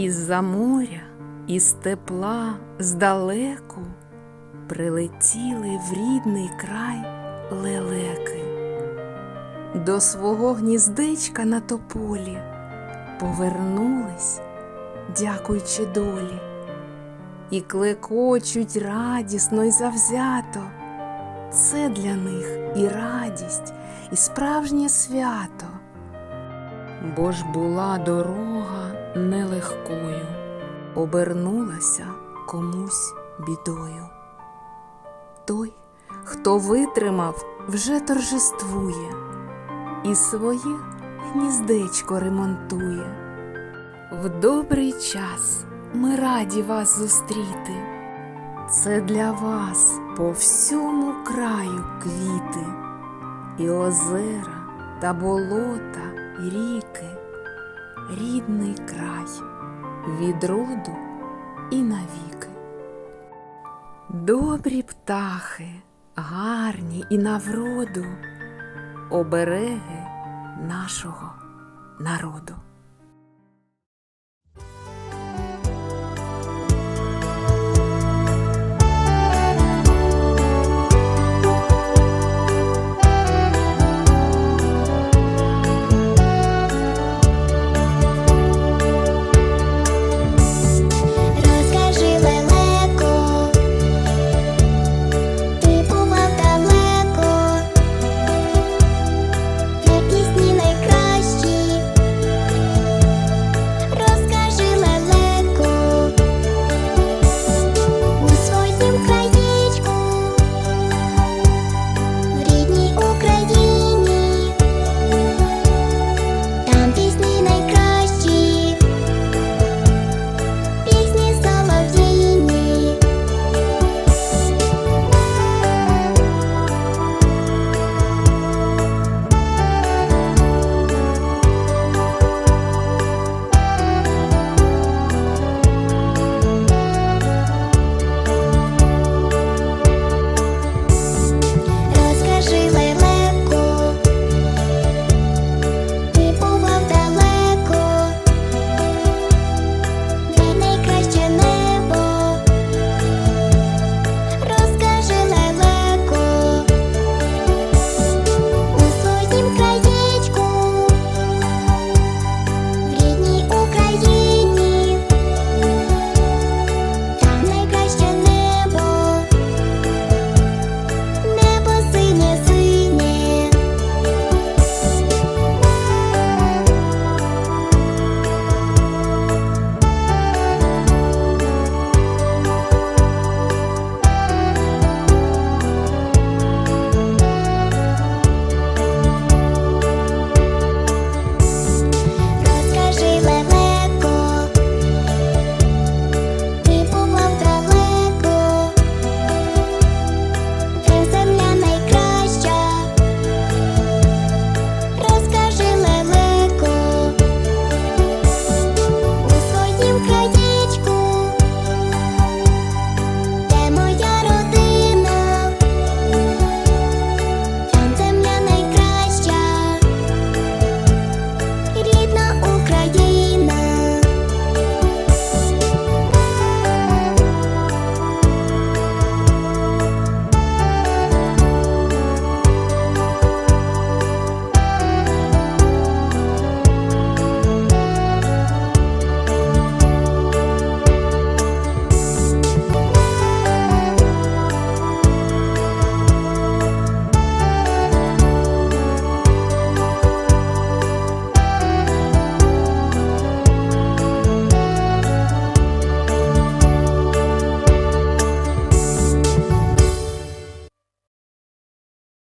Із-за моря, із тепла, здалеку прилетіли в рідний край лелеки. До свого гніздечка на тополі повернулись, дякуючи долі, і клекочуть радісно й завзято. Це для них і радість, і справжнє свято. Бо ж була дорога нелегкою, обернулася комусь бідою. Той, хто витримав, вже торжествує і своє гніздечко ремонтує. В добрий час ми раді вас зустріти. Це для вас по всьому краю квіти, і озера та болота, і ріки, рідний край від роду і навіки. Добрі птахи, гарні і на вроду, обереги нашого народу.